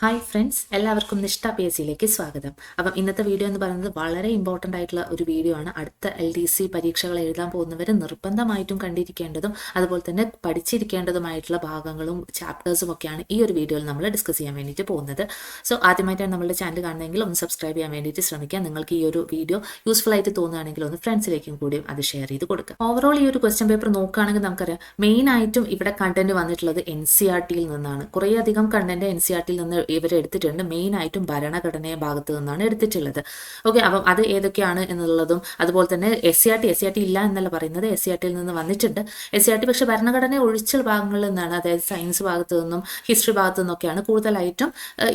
Hi friends എല്ലാവർക്കും നിഷ്ഠ P S സിയിലേക്ക് സ്വാഗതം. അപ്പം ഇന്നത്തെ വീഡിയോ എന്ന് പറയുന്നത് വളരെ ഇമ്പോർട്ടന്റ് ആയിട്ടുള്ള ഒരു വീഡിയോ ആണ്. അടുത്ത എൽ ഡി സി പരീക്ഷകൾ എഴുതാൻ പോകുന്നവർ നിർബന്ധമായിട്ടും കണ്ടിരിക്കേണ്ടതും അതുപോലെ തന്നെ പഠിച്ചിരിക്കേണ്ടതുമായിട്ടുള്ള ഭാഗങ്ങളും ചാപ്റ്റേഴ്സും ഒക്കെയാണ് ഈ ഒരു വീഡിയോയിൽ നമ്മൾ ഡിസ്കസ് ചെയ്യാൻ വേണ്ടിയിട്ട് പോകുന്നത്. സോ ആദ്യമായിട്ടാണ് നമ്മുടെ ചാനൽ കാണുന്നതെങ്കിൽ ഒന്ന് സബ്സ്ക്രൈബ് ചെയ്യാൻ വേണ്ടിയിട്ട് ശ്രമിക്കുക. നിങ്ങൾക്ക് ഈ ഒരു വീഡിയോ യൂസ്ഫുൾ ആയിട്ട് തോന്നുകയാണെങ്കിൽ ഒന്ന് ഫ്രണ്ട്സിലേക്കും കൂടിയും അത് ഷെയർ ചെയ്ത് കൊടുക്കുക. ഓവറോൾ ഈ ഒരു ക്വസ്റ്റ്യൻ പേപ്പർ നോക്കുകയാണെങ്കിൽ നമുക്കറിയാം മെയിൻ ആയിട്ടും ഇവിടെ കണ്ടന്റ് വന്നിട്ടുള്ളത് എൻ സി ആർ ടിയിൽ നിന്നാണ്. കുറേയധികം കണ്ടന്റ് എൻ സി ആർ ടിയിൽ നിന്ന് ഇവർ എടുത്തിട്ടുണ്ട്. മെയിൻ ആയിട്ടും ഭരണഘടനയെ ഭാഗത്തു നിന്നാണ് എടുത്തിട്ടുള്ളത്. ഓക്കെ അപ്പം അത് ഏതൊക്കെയാണ് എന്നുള്ളതും അതുപോലെ തന്നെ S C R T S C R T ഇല്ല എന്നല്ല പറയുന്നത്. എസ് സി ആർ ടിയിൽ നിന്ന് വന്നിട്ടുണ്ട്. എസ് സി ആർ ടി പക്ഷെ ഭരണഘടന ഒഴിച്ചുള്ള ഭാഗങ്ങളിൽ നിന്നാണ് അതായത് സയൻസ് ഭാഗത്തു നിന്നും ഹിസ്റ്ററി ഭാഗത്തു നിന്നൊക്കെയാണ് കൂടുതലായിട്ടും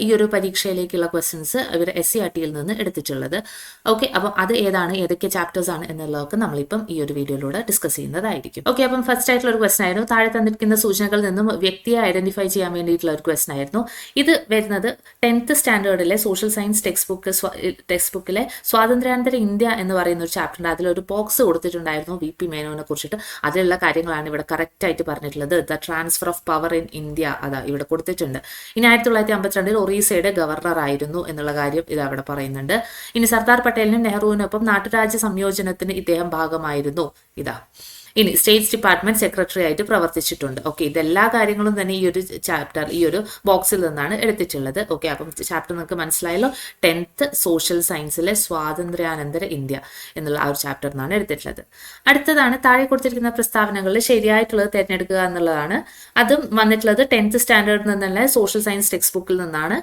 ഈ ഒരു പരീക്ഷയിലേക്കുള്ള ക്വസ്റ്റ്യൻസ് ഇവർ എസ് സി ആർ ടിയിൽ നിന്ന് എടുത്തിട്ടുള്ളത്. ഓക്കെ അപ്പം അത് ഏതാണ് ഏതൊക്കെ ചാപ്റ്റേഴ്സ് ആണ് എന്നുള്ളതൊക്കെ നമ്മളിപ്പം ഈ ഒരു വീഡിയോയിലൂടെ ഡിസ്കസ് ചെയ്യുന്നതായിരിക്കും. ഓക്കെ അപ്പം ഫസ്റ്റ് ആയിട്ടുള്ള ഒരു ക്വസ്റ്റൻ ആയിരുന്നു. താഴെ തന്നിരിക്കുന്ന സൂചനകളിൽ നിന്നും വ്യക്തിയെ ഐഡന്റിഫൈ ചെയ്യാൻ വേണ്ടിയിട്ടുള്ള ഒരു ക്വസ്റ്റൻ ആയിരുന്നു. ഇത് വരുന്നത് tenth സ്റ്റാൻഡേർഡിലെ social science text book text ബുക്കിലെ സ്വാതന്ത്ര്യാനന്തര ഇന്ത്യ എന്ന് പറയുന്ന ഒരു ചാപ്റ്റർ ഉണ്ട്. അതിലൊരു ബോക്സ് കൊടുത്തിട്ടുണ്ടായിരുന്നു വി പി മേനോനെ കുറിച്ചിട്ട്. അതിലുള്ള കാര്യങ്ങളാണ് ഇവിടെ കറക്റ്റ് ആയിട്ട് പറഞ്ഞിട്ടുള്ളത്. The transfer of power in India അതാ ഇവിടെ കൊടുത്തിട്ടുണ്ട്. ഇനി ആയിരത്തി തൊള്ളായിരത്തി അമ്പത്തിരണ്ടിൽ ഒറീസയുടെ ഗവർണർ ആയിരുന്നു എന്നുള്ള കാര്യം ഇത് അവിടെ പറയുന്നുണ്ട്. ഇനി സർദാർ പട്ടേലിനും നെഹ്റുവിനൊപ്പം നാട്ടുരാജ്യ സംയോജനത്തിന് ഇദ്ദേഹം ഭാഗമായിരുന്നു. ഇതാ. ഇനി സ്റ്റേറ്റ്സ് ഡിപ്പാർട്ട്മെന്റ് സെക്രട്ടറി ആയിട്ട് പ്രവർത്തിച്ചിട്ടുണ്ട്. ഓക്കെ ഇതെല്ലാ കാര്യങ്ങളും തന്നെ ഈ ഒരു ചാപ്റ്റർ ഈ ഒരു ബോക്സിൽ നിന്നാണ് എടുത്തിട്ടുള്ളത്. ഓക്കെ അപ്പം ചാപ്റ്റർ നിങ്ങൾക്ക് മനസ്സിലായല്ലോ. ടെൻത്ത് സോഷ്യൽ സയൻസിലെ സ്വാതന്ത്ര്യാനന്തര ഇന്ത്യ എന്നുള്ള ആ ഒരു ചാപ്റ്റർ നിന്നാണ് എടുത്തിട്ടുള്ളത്. അടുത്തതാണ് താഴെ കൊടുത്തിരിക്കുന്ന പ്രസ്താവനകളിൽ ശരിയായിട്ടുള്ളത് തിരഞ്ഞെടുക്കുക എന്നുള്ളതാണ്. അതും വന്നിട്ടുള്ളത് ടെൻത്ത് സ്റ്റാൻഡേർഡിൽ നിന്നല്ല സോഷ്യൽ സയൻസ് ടെക്സ്റ്റ് ബുക്കിൽ നിന്നാണ്.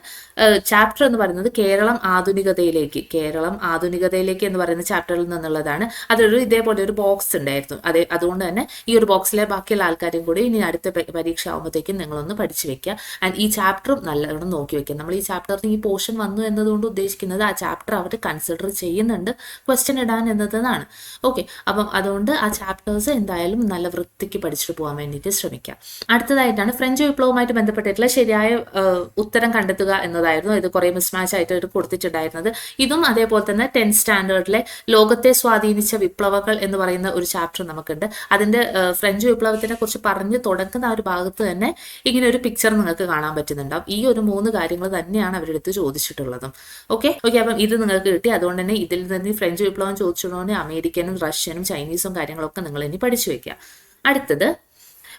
ചാപ്റ്റർ എന്ന് പറയുന്നത് കേരളം ആധുനികതയിലേക്ക് കേരളം ആധുനികതയിലേക്ക് എന്ന് പറയുന്ന ചാപ്റ്ററിൽ നിന്നുള്ളതാണ്. അതൊരു ഇതേപോലെ ഒരു ബോക്സ് ഉണ്ടായിരുന്നു. അതെ അതുകൊണ്ട് തന്നെ ഈ ഒരു ബോക്സിലെ ബാക്കിയുള്ള ആൾക്കാരും കൂടി ഇനി അടുത്ത പരീക്ഷ ആകുമ്പോഴത്തേക്കും നിങ്ങളൊന്ന് പഠിച്ചു വെക്കുക ആൻഡ് ഈ ചാപ്റ്ററും നല്ലവണ്ണം നോക്കി വെക്കുക നമ്മൾ ഈ ചാപ്റ്ററിന് ഈ പോർഷൻ വന്നു എന്നതുകൊണ്ട് ഉദ്ദേശിക്കുന്നത് ആ ചാപ്റ്റർ അവർ കൺസിഡർ ചെയ്യുന്നുണ്ട്. ക്വസ്റ്റ്യൻ ഇടാൻ എന്നതാണ് ഓക്കെ അപ്പം അതുകൊണ്ട് ആ ചാപ്റ്റേഴ്സ് എന്തായാലും നല്ല വൃത്തിക്ക് പഠിച്ചിട്ട് പോകാൻ വേണ്ടിയിട്ട് ശ്രമിക്കുക. അടുത്തതായിട്ടാണ് ഫ്രഞ്ച് വിപ്ലവവുമായിട്ട് ബന്ധപ്പെട്ടിട്ടുള്ള ശരിയായ ഉത്തരം കണ്ടെത്തുക എന്നതായിരുന്നു. ഇത് കുറേ മിസ്മാച്ച് ആയിട്ട് കൊടുത്തിട്ടുണ്ടായിരുന്നത്. ഇതും അതേപോലെ തന്നെ ടെൻത്ത് സ്റ്റാൻഡേർഡിലെ ലോകത്തെ സ്വാധീനിച്ച വിപ്ലവങ്ങൾ എന്ന് പറയുന്ന ഒരു ചാപ്റ്റർ നമുക്കുണ്ട്. അതിന്റെ ആ, ഫ്രഞ്ച് വിപ്ലവത്തിനെ കുറിച്ച് പറഞ്ഞ് തുടങ്ങുന്ന ആ ഒരു ഭാഗത്ത് തന്നെ ഇങ്ങനെ ഒരു പിക്ചർ നിങ്ങൾക്ക് കാണാൻ പറ്റുന്നുണ്ടാവും. ഈ ഒരു മൂന്ന് കാര്യങ്ങൾ തന്നെയാണ് അവരെടുത്ത് ചോദിച്ചിട്ടുള്ളതും. ഓക്കെ ഓക്കെ അപ്പം ഇത് നിങ്ങൾക്ക് കിട്ടി. അതുകൊണ്ട് തന്നെ ഇതിൽ നിന്ന് ഫ്രഞ്ച് വിപ്ലവം ചോദിച്ചിട്ടുണ്ടെങ്കിൽ അമേരിക്കനും റഷ്യനും ചൈനീസും കാര്യങ്ങളൊക്കെ നിങ്ങൾ ഇനി പഠിച്ചു വെക്കുക. അടുത്തത്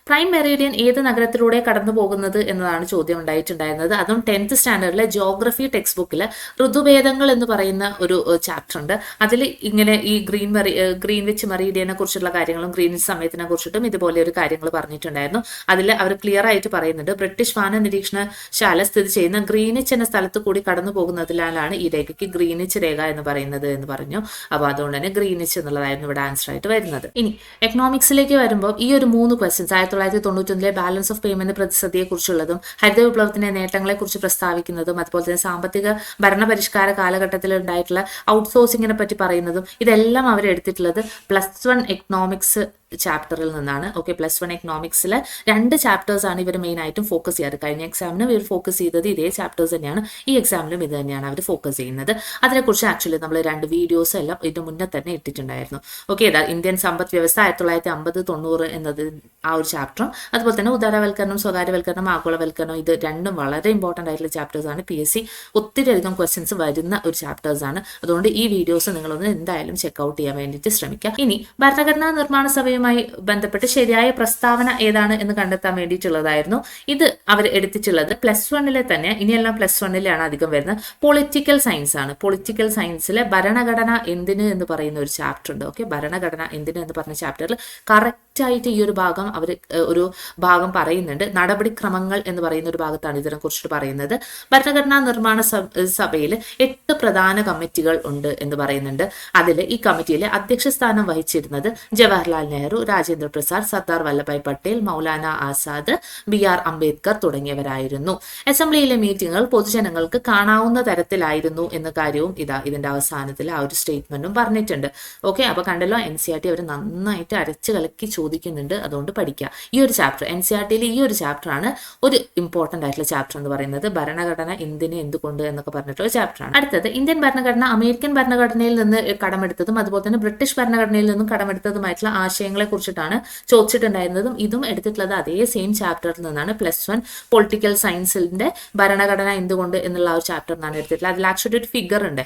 പ്രൈം മെറീഡിയൻ ഏത് നഗരത്തിലൂടെ കടന്നു പോകുന്നത് എന്നതാണ് ചോദ്യം ഉണ്ടായിട്ടുണ്ടായിരുന്നത്. അതും ടെൻത്ത് സ്റ്റാൻഡേർഡിലെ ജോഗ്രഫി ടെക്സ്റ്റ് ബുക്കിൽ ഋതുഭേദങ്ങൾ എന്ന് പറയുന്ന ഒരു ചാപ്റ്റർ ഉണ്ട്. അതിൽ ഇങ്ങനെ ഈ ഗ്രീൻ മെറി ഗ്രീൻവിച്ച് മെറീഡിയനെ കുറിച്ചുള്ള കാര്യങ്ങളും ഗ്രീൻ സമയത്തിനെ കുറിച്ചിട്ടും ഇതുപോലെ ഒരു കാര്യങ്ങൾ പറഞ്ഞിട്ടുണ്ടായിരുന്നു. അതിൽ അവർ ക്ലിയർ ആയിട്ട് പറയുന്നുണ്ട് ബ്രിട്ടീഷ് വാന നിരീക്ഷണശാല സ്ഥിതി ചെയ്യുന്ന ഗ്രീനിച്ച് എന്ന സ്ഥലത്ത് കൂടി കടന്നു പോകുന്നതിനാലാണ് ഈ രേഖയ്ക്ക് ഗ്രീനിച്ച് രേഖ എന്ന് പറയുന്നത് എന്ന് പറഞ്ഞു. അപ്പോൾ അതുകൊണ്ട് തന്നെ ഗ്രീനിച്ച് എന്നുള്ളതായിരുന്നു ഇവിടെ ആൻസർ ആയിട്ട് വരുന്നത്. ഇനി എക്കണോമിക്സിലേക്ക് വരുമ്പോൾ ഈ ഒരു മൂന്ന് ക്വസ്റ്റ്യൻസ് ആയിരത്തി തൊള്ളായിരത്തി തൊണ്ണൂറ്റൊന്നിലെ ബാലൻസ് ഓഫ് പേയ്മെന്റ് പ്രതിസന്ധിയെ കുറിച്ചുള്ളതും ഹരിത വിപ്ലവത്തിന്റെ നേട്ടങ്ങളെ കുറിച്ച് പ്രസ്താവിക്കുന്നതും അതുപോലെ തന്നെ സാമ്പത്തിക ഭരണപരിഷ്കാര കാലഘട്ടത്തിൽ ഉണ്ടായിട്ടുള്ള ഔട്ട്സോഴ്സിങ്ങിനെ പറ്റി പറയുന്നതും ഇതെല്ലാം അവർ എടുത്തിട്ടുള്ളത് പ്ലസ് വൺ എക്കണോമിക്സ് ചാപ്റ്ററിൽ നിന്നാണ്. ഓക്കെ പ്ലസ് വൺ എക്കണോമിക്സിലെ രണ്ട് ചാപ്റ്റേഴ്സ് ആണ് ഇവർ മെയിൻ ആയിട്ടും ഫോക്കസ് ചെയ്യാറ്. കഴിഞ്ഞ എക്സാമിനും ഇവർ ഫോക്കസ് ചെയ്തത് ഇതേ ചാപ്റ്റേഴ്സ് തന്നെയാണ്. ഈ എക്സാമിലും ഇത് തന്നെയാണ് അവർ ഫോക്കസ് ചെയ്യുന്നത്. അതിനെക്കുറിച്ച് ആക്ച്വലി നമ്മൾ രണ്ട് വീഡിയോസ് എല്ലാം ഇതിന് മുന്നേ തന്നെ ഇട്ടിട്ടുണ്ടായിരുന്നു. ഓക്കെ ഇന്ത്യൻ സമ്പദ് വ്യവസ്ഥ ആയിരത്തി തൊള്ളായിരത്തി അമ്പത് തൊണ്ണൂറ് എന്നത് ആ ഒരു ചാപ്റ്ററും അതുപോലെ തന്നെ ഉദാരവൽക്കരണം സ്വകാര്യവൽക്കരണം ആഗോളവൽക്കരണം ഇത് രണ്ടും വളരെ ഇമ്പോർട്ടന്റ് ആയിട്ടുള്ള ചാപ്റ്റേഴ്സാണ് പി എസ് സി ഒത്തിരി അധികം ക്വസ്റ്റ്യൻസ് വരുന്ന ഒരു ചാപ്റ്റേഴ്സാണ് അതുകൊണ്ട് ഈ വീഡിയോസ് നിങ്ങളൊന്ന് എന്തായാലും ചെക്കൗട്ട് ചെയ്യാൻ വേണ്ടിയിട്ട് ശ്രമിക്കുക ഇനി ഭരണഘടനാ നിർമ്മാണ സഭയുമായി ബന്ധപ്പെട്ട് ശരിയായ പ്രസ്താവന ഏതാണ് എന്ന് കണ്ടെത്താൻ വേണ്ടിയിട്ടുള്ളതായിരുന്നു. ഇത് അവർ എടുത്തിട്ടുള്ളത് പ്ലസ് വണ്ണിലെ തന്നെ ഇനിയെല്ലാം പ്ലസ് വണ്ണിലാണ് അധികം വരുന്നത്. പൊളിറ്റിക്കൽ സയൻസ് ആണ്. പൊളിറ്റിക്കൽ സയൻസിലെ ഭരണഘടന എന്തിന് എന്ന് പറയുന്ന ഒരു ചാപ്റ്റർ ഉണ്ട്. ഓക്കെ ഭരണഘടന എന്തിന് എന്ന് പറഞ്ഞ ചാപ്റ്ററിൽ കറക്റ്റ് ആയിട്ട് ഈ ഒരു ഭാഗം അവർ ഒരു ഭാഗം പറയുന്നുണ്ട്. നടപടിക്രമങ്ങൾ എന്ന് പറയുന്ന ഒരു ഭാഗത്താണ് ഇതിനെ കുറിച്ചിട്ട് പറയുന്നത്. ഭരണഘടനാ നിർമ്മാണ സഭ- സഭയിൽ എട്ട് പ്രധാന കമ്മിറ്റികൾ ഉണ്ട് എന്ന് പറയുന്നുണ്ട്. അതിൽ ഈ കമ്മിറ്റിയിൽ അധ്യക്ഷ സ്ഥാനം വഹിച്ചിരുന്നത് ജവഹർലാൽ നെഹ്റു രാജേന്ദ്ര പ്രസാദ് സർദാർ വല്ലഭായ് പട്ടേൽ മൗലാന ആസാദ് ബി ആർ അംബേദ്കർ തുടങ്ങിയവരായിരുന്നു. അസംബ്ലിയിലെ മീറ്റിങ്ങുകൾ പൊതുജനങ്ങൾക്ക് കാണാവുന്ന തരത്തിലായിരുന്നു എന്ന കാര്യവും ഇതാ ഇതിന്റെ അവസാനത്തിൽ ആ ഒരു സ്റ്റേറ്റ്മെന്റും പറഞ്ഞിട്ടുണ്ട്. ഓക്കെ അപ്പൊ കണ്ടല്ലോ എൻ സി ആർ ടി അവർ നന്നായിട്ട് അരച്ച് കലക്കി ചോദിക്കുന്നുണ്ട്. അതുകൊണ്ട് പഠിക്കുക ഈ ഒരു ചാപ്റ്റർ എൻ സി ആർ ടിയിലെ ഈ ഒരു ചാപ്റ്ററാണ് ഒരു ഇമ്പോർട്ടന്റ് ആയിട്ടുള്ള ചാപ്റ്റർ എന്ന് പറയുന്നത്. ഭരണഘടന എന്തിന് എന്തുകൊണ്ട് എന്നൊക്കെ പറഞ്ഞിട്ടുള്ള ചാപ്റ്ററാണ് അടുത്തത് ഇന്ത്യൻ ഭരണഘടന അമേരിക്കൻ ഭരണഘടനയിൽ നിന്ന് കടമെടുത്തതും അതുപോലെ തന്നെ ബ്രിട്ടീഷ് ഭരണഘടനയിൽ നിന്നും കടമെടുത്തതുമായിട്ടുള്ള ആശയങ്ങളെ കുറിച്ചിട്ടാണ് ചോദിച്ചിട്ടുണ്ടായിരുന്നതും. ഇതും എടുത്തിട്ടുള്ളത് അതേ സെയിം ചാപ്റ്ററിൽ നിന്നാണ്. പ്ലസ് വൺ പൊളിറ്റിക്കൽ സയൻസിന്റെ ഭരണഘടന എന്തുകൊണ്ട് എന്നുള്ള ആ ഒരു ചാപ്റ്റർ നിന്നാണ് എടുത്തിട്ടുള്ളത്. അതിൽ ആക്ച്വലി ഒരു ഫിഗർ ഉണ്ട്.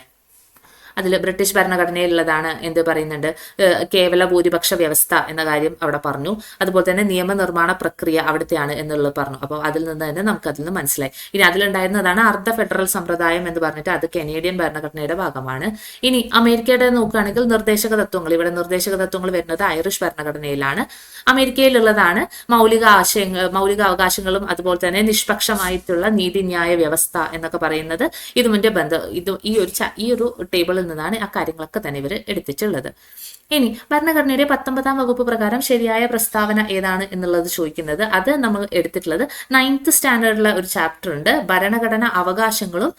അതിൽ ബ്രിട്ടീഷ് ഭരണഘടനയിലുള്ളതാണ് എന്ത് പറയുന്നുണ്ട് കേവല ഭൂരിപക്ഷ വ്യവസ്ഥ എന്ന കാര്യം അവിടെ പറഞ്ഞു. അതുപോലെ തന്നെ നിയമനിർമ്മാണ പ്രക്രിയ അവിടുത്തെയാണ് എന്നുള്ളത് പറഞ്ഞു. അപ്പോൾ അതിൽ നിന്ന് തന്നെ നമുക്ക് അതിൽ നിന്ന് മനസ്സിലായി. ഇനി അതിലുണ്ടായിരുന്നതാണ് അർദ്ധ ഫെഡറൽ സമ്പ്രദായം എന്ന് പറഞ്ഞിട്ട് അത് കനേഡിയൻ ഭരണഘടനയുടെ ഭാഗമാണ്. ഇനി അമേരിക്കയുടെ നോക്കുകയാണെങ്കിൽ നിർദ്ദേശക തത്വങ്ങൾ ഇവിടെ നിർദ്ദേശക തത്വങ്ങൾ വരുന്നത് ഐറിഷ് ഭരണഘടനയിലാണ്. അമേരിക്കയിലുള്ളതാണ് മൗലിക ആശയങ്ങൾ മൗലിക അവകാശങ്ങളും അതുപോലെ തന്നെ നിഷ്പക്ഷമായിട്ടുള്ള നീതിന്യായ വ്യവസ്ഥ എന്നൊക്കെ പറയുന്നത്. ഇതുമിന്റെ ബന്ധം ഇത് ഈ ഒരു ഈ ഒരു ടേബിളിൽ നിന്നാണ് ആ കാര്യങ്ങളൊക്കെ തന്നെ ഇവർ എടുത്തിട്ടുള്ളത് ഇനി ഭരണഘടനയുടെ പത്തൊമ്പതാം വകുപ്പ് പ്രകാരം ശരിയായ പ്രസ്താവന ഏതാണ് എന്നുള്ളത് ചോദിക്കുന്നത്. അത് നമ്മൾ എടുത്തിട്ടുള്ളത് നയൻത്ത് സ്റ്റാൻഡേർഡിലെ ഒരു ചാപ്റ്റർ ഉണ്ട്. ഭരണഘടന അവകാശങ്ങളും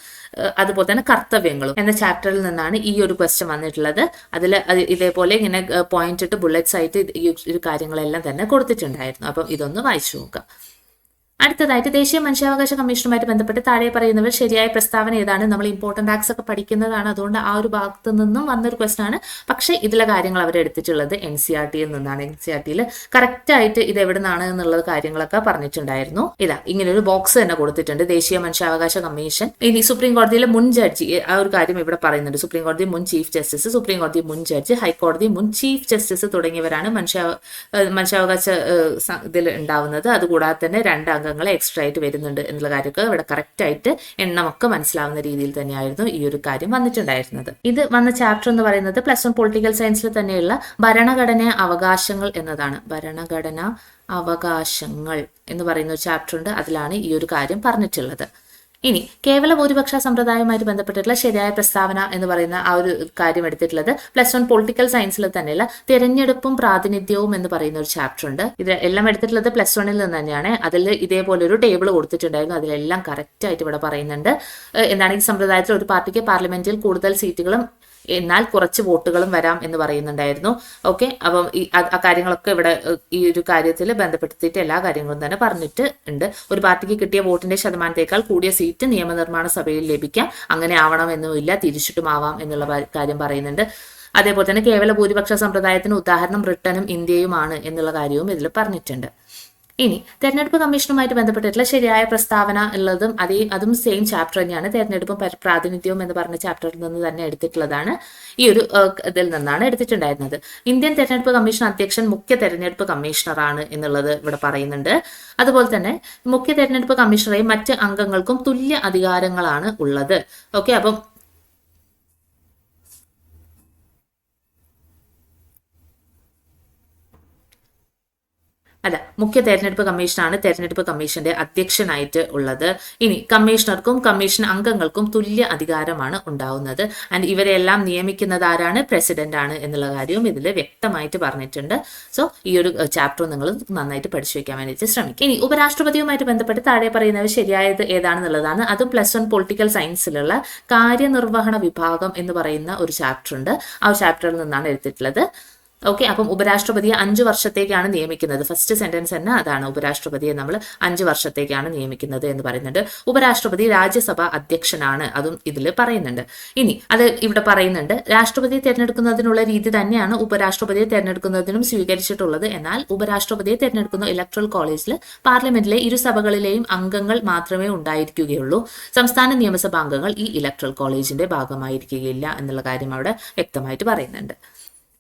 അതുപോലെ തന്നെ കർത്തവ്യങ്ങളും എന്ന ചാപ്റ്ററിൽ നിന്നാണ് ഈ ഒരു ക്വസ്റ്റ്യൻ വന്നിട്ടുള്ളത്. അതിൽ ഇതേപോലെ ഇങ്ങനെ പോയിന്റ് ഇട്ട് ബുള്ളറ്റ്സ് ആയിട്ട് ഈ കാര്യങ്ങളെല്ലാം തന്നെ കൊടുത്തിട്ടുണ്ടായിരുന്നു. അപ്പം ഇതൊന്ന് വായിച്ചു നോക്കാം. അടുത്തതായിട്ട് ദേശീയ മനുഷ്യാവകാശ കമ്മീഷനുമായിട്ട് ബന്ധപ്പെട്ട് താഴെ പറയുന്നവർ ശരിയായ പ്രസ്താവന ഏതാണ്? നമ്മൾ ഇമ്പോർട്ടന്റ് ആക്ട്സ് ഒക്കെ പഠിക്കുന്നതാണ്. അതുകൊണ്ട് ആ ഒരു ഭാഗത്ത് നിന്നും വന്നൊരു ക്വസ്റ്റൻ ആണ്. പക്ഷേ ഇതിലെ കാര്യങ്ങൾ അവർ എടുത്തിട്ടുള്ളത് എൻ സി ആർ ടിയിൽ നിന്നാണ്. എൻ സി ആർ ടിയിൽ കറക്റ്റ് ആയിട്ട് ഇത് എവിടെ നിന്നാണ് എന്നുള്ള കാര്യങ്ങളൊക്കെ പറഞ്ഞിട്ടുണ്ടായിരുന്നു. ഇതാ ഇങ്ങനെ ഒരു ബോക്സ് തന്നെ കൊടുത്തിട്ടുണ്ട് ദേശീയ മനുഷ്യാവകാശ കമ്മീഷൻ. ഇനി സുപ്രീം കോടതിയിലെ മുൻ ജഡ്ജി ആ ഒരു കാര്യം ഇവിടെ പറയുന്നുണ്ട്. സുപ്രീം കോടതി മുൻ ചീഫ് ജസ്റ്റിസ് സുപ്രീം കോടതി മുൻ ജഡ്ജി ഹൈക്കോടതി മുൻ ചീഫ് ജസ്റ്റിസ് തുടങ്ങിയവരാണ് മനുഷ്യ മനുഷ്യാവകാശ ഇതിൽ ഉണ്ടാവുന്നത്. അതുകൂടാതെ തന്നെ രണ്ട് അംഗങ്ങൾ എക്സ്ട്രാ ആയിട്ട് വരുന്നുണ്ട് എന്നുള്ള കാര്യമൊക്കെ ഇവിടെ കറക്റ്റ് ആയിട്ട് എണ്ണമൊക്കെ മനസ്സിലാവുന്ന രീതിയിൽ തന്നെയായിരുന്നു ഈ ഒരു കാര്യം വന്നിട്ടുണ്ടായിരുന്നത്. ഇത് വന്ന ചാപ്റ്റർ എന്ന് പറയുന്നത് പ്ലസ് വൺ പൊളിറ്റിക്കൽ സയൻസിൽ തന്നെയുള്ള ഭരണഘടന അവകാശങ്ങൾ എന്നതാണ്. ഭരണഘടന അവകാശങ്ങൾ എന്ന് പറയുന്ന ഒരു ചാപ്റ്റർ ഉണ്ട്. അതിലാണ് ഈ ഒരു കാര്യം പറഞ്ഞിട്ടുള്ളത്. ഇനി കേവല ഭൂരിപക്ഷ സമ്പ്രദായവുമായിട്ട് ബന്ധപ്പെട്ടിട്ടുള്ള ശരിയായ പ്രസ്താവന എന്ന് പറയുന്ന ആ ഒരു കാര്യം എടുത്തിട്ടുള്ളത് പ്ലസ് വൺ പൊളിറ്റിക്കൽ സയൻസിൽ തന്നെയുള്ള തിരഞ്ഞെടുപ്പും പ്രാതിനിധ്യവും എന്ന് പറയുന്ന ഒരു ചാപ്റ്റർ ഉണ്ട്. ഇത് എല്ലാം എടുത്തിട്ടുള്ളത് പ്ലസ് വണ്ണിൽ നിന്ന് തന്നെയാണ്. അതിൽ ഇതേപോലെ ഒരു ടേബിൾ കൊടുത്തിട്ടുണ്ടായിരുന്നു. അതിലെല്ലാം കറക്റ്റ് ആയിട്ട് ഇവിടെ പറയുന്നുണ്ട്. എന്താണ് ഈ സമ്പ്രദായത്തിൽ ഒരു പാർട്ടിക്ക് പാർലമെന്റിൽ കൂടുതൽ സീറ്റുകളും എന്നാൽ കുറച്ച് വോട്ടുകളും വരാം എന്ന് പറയുന്നുണ്ടായിരുന്നു. ഓക്കെ അപ്പം ഈ ആ- കാര്യങ്ങളൊക്കെ ഇവിടെ ഈ ഒരു കാര്യത്തിൽ ബന്ധപ്പെടുത്തിയിട്ട് എല്ലാ കാര്യങ്ങളും തന്നെ പറഞ്ഞിട്ട് ഉണ്ട്. ഒരു പാർട്ടിക്ക് കിട്ടിയ വോട്ടിന്റെ ശതമാനത്തേക്കാൾ കൂടിയ സീറ്റ് നിയമനിർമ്മാണ സഭയിൽ ലഭിക്കാം. അങ്ങനെ ആവണമെന്നുമില്ല തിരിച്ചിട്ടും ആവാം എന്നുള്ള കാര്യം പറയുന്നുണ്ട്. അതേപോലെ തന്നെ കേവല ഭൂരിപക്ഷ സമ്പ്രദായത്തിന് ഉദാഹരണം ബ്രിട്ടനും ഇന്ത്യയുമാണ് എന്നുള്ള കാര്യവും ഇതിൽ പറഞ്ഞിട്ടുണ്ട്. ഇനി തെരഞ്ഞെടുപ്പ് കമ്മീഷനുമായിട്ട് ബന്ധപ്പെട്ടിട്ടുള്ള ശരിയായ പ്രസ്താവന ഉള്ളതും അതേ അതും സെയിം ചാപ്റ്റർ തന്നെയാണ്. തെരഞ്ഞെടുപ്പും പ്രാതിനിധ്യവും എന്ന് പറഞ്ഞ ചാപ്റ്ററിൽ നിന്ന് തന്നെ എടുത്തിട്ടുള്ളതാണ്. ഈ ഒരു ഇതിൽ നിന്നാണ് എടുത്തിട്ടുണ്ടായിരുന്നത്. ഇന്ത്യൻ തെരഞ്ഞെടുപ്പ് കമ്മീഷൻ അധ്യക്ഷൻ മുഖ്യ തെരഞ്ഞെടുപ്പ് കമ്മീഷണറാണ് എന്നുള്ളത് ഇവിടെ പറയുന്നുണ്ട്. അതുപോലെ തന്നെ മുഖ്യ തെരഞ്ഞെടുപ്പ് കമ്മീഷണറെയും മറ്റ് അംഗങ്ങൾക്കും തുല്യ അധികാരങ്ങളാണ് ഉള്ളത്. ഓക്കെ അപ്പം അല്ല മുഖ്യ തെരഞ്ഞെടുപ്പ് കമ്മീഷനാണ് തെരഞ്ഞെടുപ്പ് കമ്മീഷന്റെ അധ്യക്ഷനായിട്ട് ഉള്ളത്. ഇനി കമ്മീഷണർക്കും കമ്മീഷൻ അംഗങ്ങൾക്കും തുല്യ അധികാരമാണ് ഉണ്ടാവുന്നത്. ആൻഡ് ഇവരെല്ലാം നിയമിക്കുന്നത് ആരാണ്? പ്രസിഡന്റ് ആണ് എന്നുള്ള കാര്യവും ഇതിൽ വ്യക്തമായിട്ട് പറഞ്ഞിട്ടുണ്ട്. സോ ഈ ഒരു ചാപ്റ്റർ നിങ്ങൾ നന്നായിട്ട് പഠിച്ചു വെക്കാൻ വേണ്ടിയിട്ട് ശ്രമിക്കും. ഇനി ഉപരാഷ്ട്രപതിയുമായിട്ട് ബന്ധപ്പെട്ട് താഴെ പറയുന്നവർ ശരിയായത് ഏതാണെന്നുള്ളതാണ്. അത് പ്ലസ് വൺ പൊളിറ്റിക്കൽ സയൻസിലുള്ള കാര്യനിർവഹണ വിഭാഗം എന്ന് പറയുന്ന ഒരു ചാപ്റ്റർ ഉണ്ട്. ആ ചാപ്റ്ററിൽ നിന്നാണ് എടുത്തിട്ടുള്ളത്. ഓക്കെ അപ്പം ഉപരാഷ്ട്രപതിയെ അഞ്ചു വർഷത്തേക്കാണ് നിയമിക്കുന്നത്. ഫസ്റ്റ് സെന്റൻസ് തന്നെ അതാണ് ഉപരാഷ്ട്രപതിയെ നമ്മൾ അഞ്ചു വർഷത്തേക്കാണ് നിയമിക്കുന്നത് എന്ന് പറയുന്നുണ്ട്. ഉപരാഷ്ട്രപതി രാജ്യസഭ അധ്യക്ഷനാണ് അതും ഇതിൽ പറയുന്നുണ്ട്. ഇനി അത് ഇവിടെ പറയുന്നുണ്ട്. രാഷ്ട്രപതിയെ തിരഞ്ഞെടുക്കുന്നതിനുള്ള രീതി തന്നെയാണ് ഉപരാഷ്ട്രപതിയെ തിരഞ്ഞെടുക്കുന്നതിനും സ്വീകരിച്ചിട്ടുള്ളത്. എന്നാൽ ഉപരാഷ്ട്രപതിയെ തിരഞ്ഞെടുക്കുന്ന ഇലക്ട്രൽ കോളേജിൽ പാർലമെന്റിലെ ഇരു സഭകളിലെയും അംഗങ്ങൾ മാത്രമേ ഉണ്ടായിരിക്കുകയുള്ളൂ. സംസ്ഥാന നിയമസഭാ അംഗങ്ങൾ ഈ ഇലക്ട്രൽ കോളേജിന്റെ ഭാഗമായിരിക്കുകയില്ല എന്നുള്ള കാര്യം അവിടെ വ്യക്തമായിട്ട് പറയുന്നുണ്ട്.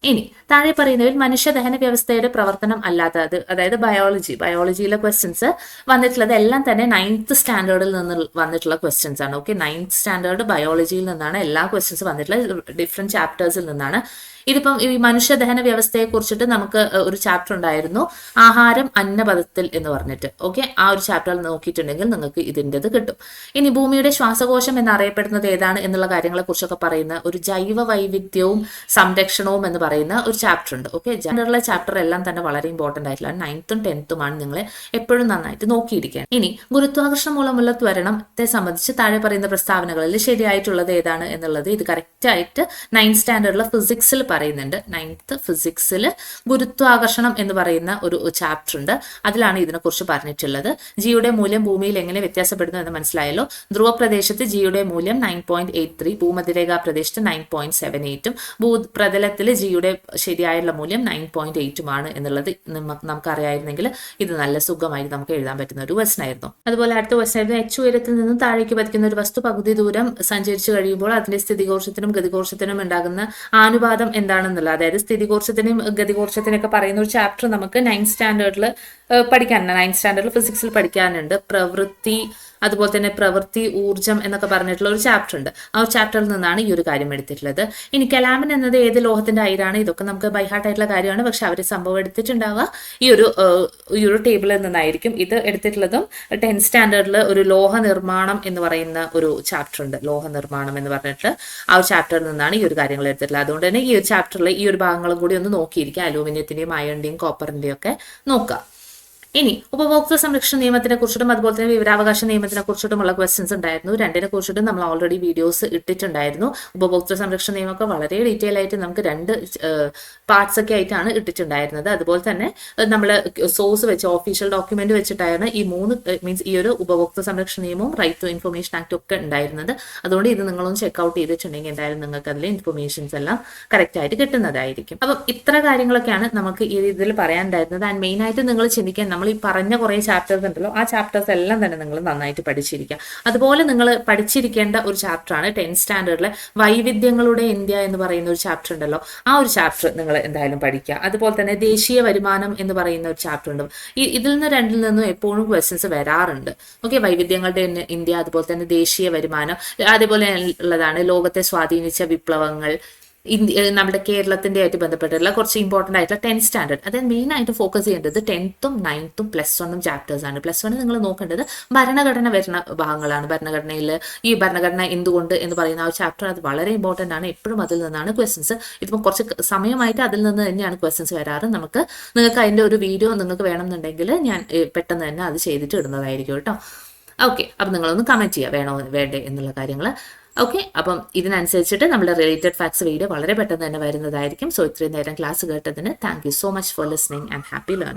ഇനി താഴെ പറയുന്നതിൽ മനുഷ്യദഹന വ്യവസ്ഥയുടെ പ്രവർത്തനം അല്ലാത്തത് അതായത് ബയോളജി ബയോളജിയിലെ ക്വസ്റ്റ്യൻസ് വന്നിട്ടുള്ളത് എല്ലാം തന്നെ നയൻത്ത് സ്റ്റാൻഡേർഡിൽ നിന്ന് വന്നിട്ടുള്ള ക്വസ്റ്റ്യൻസ് ആണ്. ഓക്കെ നയൻത്ത് സ്റ്റാൻഡേർഡ് ബയോളജിയിൽ നിന്നാണ് എല്ലാ ക്വസ്റ്റ്യൻസ് വന്നിട്ടുള്ളത്. ഡിഫറെന്റ് ചാപ്റ്റേഴ്സിൽ നിന്നാണ് ഇതിപ്പം ഈ മനുഷ്യദഹന വ്യവസ്ഥയെ കുറിച്ചിട്ട് നമുക്ക് ഒരു ചാപ്റ്റർ ഉണ്ടായിരുന്നു. ആഹാരം അന്നപഥത്തിൽ എന്ന് പറഞ്ഞിട്ട്. ഓക്കെ ആ ഒരു ചാപ്റ്ററിൽ നോക്കിയിട്ടുണ്ടെങ്കിൽ നിങ്ങൾക്ക് ഇതിന്റെത് കിട്ടും. ഇനി ഭൂമിയുടെ ശ്വാസകോശം എന്നറിയപ്പെടുന്നത് ഏതാണ് എന്നുള്ള കാര്യങ്ങളെ കുറിച്ചൊക്കെ പറയുന്ന ഒരു ജൈവ വൈവിധ്യവും സംരക്ഷണവും എന്ന് പറയുന്ന ഒരു ചാപ്റ്റർ ഉണ്ട്. ഓക്കെ ജനറൽ ചാപ്റ്റർ എല്ലാം തന്നെ വളരെ ഇമ്പോർട്ടന്റ് ആയിട്ടുള്ള നയൻത്തും ടെൻത്തുമാണ് നിങ്ങൾ എപ്പോഴും നന്നായിട്ട് നോക്കിയിരിക്കുകയാണ് ഇനി ഗുരുത്വാകർഷണം മൂലമുള്ള ത്വരണത്തെ സംബന്ധിച്ച് താഴെ പറയുന്ന പ്രസ്താവനകളിൽ ശരിയായിട്ടുള്ളത് ഏതാണ് എന്നുള്ളത് ഇത് കറക്റ്റ് ആയിട്ട് നയൻത് സ്റ്റാൻഡേർഡിലെ ഫിസിക്സിൽ പറയുന്നുണ്ട്. നയൻത്ത് ഫിസിക്സിൽ ഗുരുത്വാകർഷണം എന്ന് പറയുന്ന ഒരു ചാപ്റ്റർ ഉണ്ട്. അതിലാണ് ഇതിനെക്കുറിച്ച് പറഞ്ഞിട്ടുള്ളത്. ജിയുടെ മൂല്യം ഭൂമിയിൽ എങ്ങനെ വ്യത്യാസപ്പെടുന്നു എന്ന് മനസ്സിലായല്ലോ? ധ്രുവ പ്രദേശത്ത് ജിയുടെ മൂല്യം നയൻ പോയിന്റ് എയ്റ്റ് ത്രീ ഭൂമധ്യരേഖാ പ്രദേശത്ത് നയൻ പോയിന്റ് സെവൻ എയ്റ്റും ഭൂ പ്രതലത്തിൽ ജിയുടെ ശരിയായുള്ള മൂല്യം നയൻ പോയിന്റ് എയ്റ്റുമാണ് എന്നുള്ളത് നമുക്കറിയായിരുന്നെങ്കിൽ ഇത് നല്ല സുഖമായി നമുക്ക് എഴുതാൻ പറ്റുന്ന ഒരു ക്വസ്റ്റൻ ആയിരുന്നു. അതുപോലെ അടുത്ത ക്വസ്റ്റൻ ആയിരുന്നു. എച്ച് ഉയരത്തിൽ നിന്നും താഴേക്ക് പതിക്കുന്ന ഒരു വസ്തു പകുതി ദൂരം സഞ്ചരിച്ചു കഴിയുമ്പോൾ അതിന്റെ സ്ഥിതികോർഷത്തിനും ഗതികോർഷത്തിനും ഉണ്ടാകുന്ന ആനുപാതം എന്താണെന്നുള്ളത്. അതായത് സ്ഥിതികോർഷത്തിനും ഗതികോർഷത്തിനൊക്കെ പറയുന്ന ഒരു ചാപ്റ്റർ നമുക്ക് നയൻത് സ്റ്റാൻഡേർഡിൽ പഠിക്കാനുണ്ട് നയൻത് സ്റ്റാൻഡേർഡിൽ ഫിസിക്സിൽ പഠിക്കാനുണ്ട്. പ്രവൃത്തി അതുപോലെ തന്നെ പ്രവൃത്തി ഊർജം എന്നൊക്കെ പറഞ്ഞിട്ടുള്ള ഒരു ചാപ്റ്റർ ഉണ്ട്. ആ ചാപ്റ്ററിൽ നിന്നാണ് ഈ ഒരു കാര്യം എടുത്തിട്ടുള്ളത്. ഇനി കലാമൻ എന്നത് ഏത് ലോഹത്തിന്റെ അയിരാണ് ഇതൊക്കെ നമുക്ക് ബൈഹാർട്ടായിട്ടുള്ള കാര്യമാണ്. പക്ഷെ അവർ സംഭവം എടുത്തിട്ടുണ്ടാവുക ഈ ഒരു ഈ ഒരു ടേബിളിൽ നിന്നായിരിക്കും. ഇത് എടുത്തിട്ടുള്ളതും ടെൻത്ത് സ്റ്റാൻഡേർഡിൽ ഒരു ലോഹ നിർമ്മാണം എന്ന് പറയുന്ന ഒരു ചാപ്റ്റർ ഉണ്ട്. ലോഹ നിർമ്മാണം എന്ന് പറഞ്ഞിട്ട് ആ ഒരു ചാപ്റ്ററിൽ നിന്നാണ് ഈ ഒരു കാര്യങ്ങൾ എടുത്തിട്ടുള്ളത്. അതുകൊണ്ട് തന്നെ ഈ ഒരു ചാപ്റ്ററിൽ ഈ ഒരു ഭാഗങ്ങളും കൂടി ഒന്ന് നോക്കിയിരിക്കുക. അലൂമിനിയത്തിന്റെയും അയണിന്റെയും കോപ്പറിന്റെയും ഒക്കെ നോക്കുക. ഇനി ഉപഭോക്തൃ സംരക്ഷണ നിയമത്തിനെ കുറിച്ചിട്ടും അതുപോലെ തന്നെ വിവരാവകാശ നിയമത്തിനെ കുറിച്ചിട്ടുമുള്ള ക്വസ്റ്റ്യൻസ് ഉണ്ടായിരുന്നു. രണ്ടിനെ കുറിച്ചിട്ടും നമ്മൾ ഓൾറെഡി വീഡിയോസ് ഇട്ടിട്ടുണ്ടായിരുന്നു. ഉപഭോക്തൃ സംരക്ഷണ നിയമമൊക്കെ വളരെ ഡീറ്റെയിൽ ആയിട്ട് നമുക്ക് രണ്ട് പാർട്സ് ഒക്കെ ആയിട്ടാണ് ഇട്ടിട്ടുണ്ടായിരുന്നത്. അതുപോലെ തന്നെ നമ്മൾ സോഴ്സ് വെച്ച് ഒഫീഷ്യൽ ഡോക്യുമെന്റ് വെച്ചിട്ടായിരുന്നു ഈ മൂന്ന് മീൻസ് ഈ ഒരു ഉപഭോക്തൃ സംരക്ഷണ നിയമവും റൈറ്റ് ടു ഇൻഫർമേഷൻ ആക്ട് ഒക്കെ ഉണ്ടായിരുന്നത്. അതുകൊണ്ട് ഇത് നിങ്ങളൊന്ന് ചെക്ക് ഔട്ട് ചെയ്തിട്ടുണ്ടെങ്കിൽ എന്തായാലും നിങ്ങൾക്ക് അതിലെ ഇൻഫർമേഷൻസ് എല്ലാം കറക്റ്റ് ആയിട്ട് കിട്ടുന്നതായിരിക്കും. അപ്പം ഇത്ര കാര്യങ്ങളൊക്കെയാണ് നമുക്ക് ഈ ഇതിൽ പറയാനുണ്ടായിരുന്നത്. ആൻഡ് മെയിൻ ആയിട്ട് നിങ്ങൾ ചിന്തിക്കാൻ നമ്മൾ ഈ പറഞ്ഞ കുറേ ചാപ്റ്റേഴ്സ് ഉണ്ടല്ലോ ആ ചാപ്റ്റേഴ്സ് എല്ലാം തന്നെ നിങ്ങൾ നന്നായിട്ട് പഠിച്ചിരിക്കുക. അതുപോലെ നിങ്ങൾ പഠിച്ചിരിക്കേണ്ട ഒരു ചാപ്റ്ററാണ് ടെൻത്ത് സ്റ്റാൻഡേർഡിലെ വൈവിധ്യങ്ങളുടെ ഇന്ത്യ എന്ന് പറയുന്ന ഒരു ചാപ്റ്റർ ഉണ്ടല്ലോ. ആ ഒരു ചാപ്റ്റർ നിങ്ങൾ എന്തായാലും പഠിക്കുക. അതുപോലെ തന്നെ ദേശീയ വരുമാനം എന്ന് പറയുന്ന ഒരു ചാപ്റ്റർ ഉണ്ട്. ഈ ഇതിൽ നിന്ന് രണ്ടിൽ നിന്നും എപ്പോഴും ക്വസ്റ്റ്യൻസ് വരാറുണ്ട്. ഓക്കെ വൈവിധ്യങ്ങളുടെ ഇന്ത്യ അതുപോലെ തന്നെ ദേശീയ വരുമാനം അതേപോലെ ഉള്ളതാണ് ലോകത്തെ സ്വാധീനിച്ച വിപ്ലവങ്ങൾ ഇന്ത്യ നമ്മുടെ കേരളത്തിന്റെ ആയിട്ട് ബന്ധപ്പെട്ടുള്ള കുറച്ച് ഇമ്പോർട്ടന്റ് ആയിട്ടുള്ള ടെൻത്ത് സ്റ്റാൻഡേർഡ് അതായത് മെയിൻ ആയിട്ട് ഫോക്കസ് ചെയ്യേണ്ടത് ടെൻത്തും നയൻത്തും പ്ലസ് വണ്ണും ആണ്. പ്ലസ് വണ്ണിൽ നിങ്ങൾ നോക്കേണ്ടത് ഭരണഘടന വരുന്ന ഭാഗങ്ങളാണ്. ഭരണഘടനയിൽ ഈ ഭരണഘടന എന്തുകൊണ്ട് എന്ന് പറയുന്ന ആ ചാപ്റ്റർ അത് വളരെ ഇമ്പോർട്ടന്റ് ആണ്. എപ്പോഴും അതിൽ നിന്നാണ് ക്വസ്റ്റ്യൻസ് ഇതിപ്പോൾ കുറച്ച് സമയമായിട്ട് അതിൽ നിന്ന് തന്നെയാണ് ക്വസ്റ്റ്യൻസ് വരാറ്. നമുക്ക് നിങ്ങൾക്ക് അതിന്റെ ഒരു വീഡിയോ നിങ്ങൾക്ക് വേണമെന്നുണ്ടെങ്കിൽ ഞാൻ പെട്ടെന്ന് തന്നെ അത് ചെയ്തിട്ട് ഇടുന്നതായിരിക്കും കേട്ടോ. ഓക്കെ അപ്പം നിങ്ങളൊന്ന് കമന്റ് ചെയ്യുക. വേണോ വേണ്ടേ എന്നുള്ള കാര്യങ്ങൾ ഓക്കെ അപ്പം ഇതിനനുസരിച്ചിട്ട് നമ്മുടെ റിലേറ്റഡ് ഫാക്ട്സ് വീഡിയോ വളരെ പെട്ടെന്ന് തന്നെ വരുന്നതായിരിക്കും. സോ ഇത്രയും നേരം ക്ലാസ് കേട്ടതിന് thank so much for listening and happy learning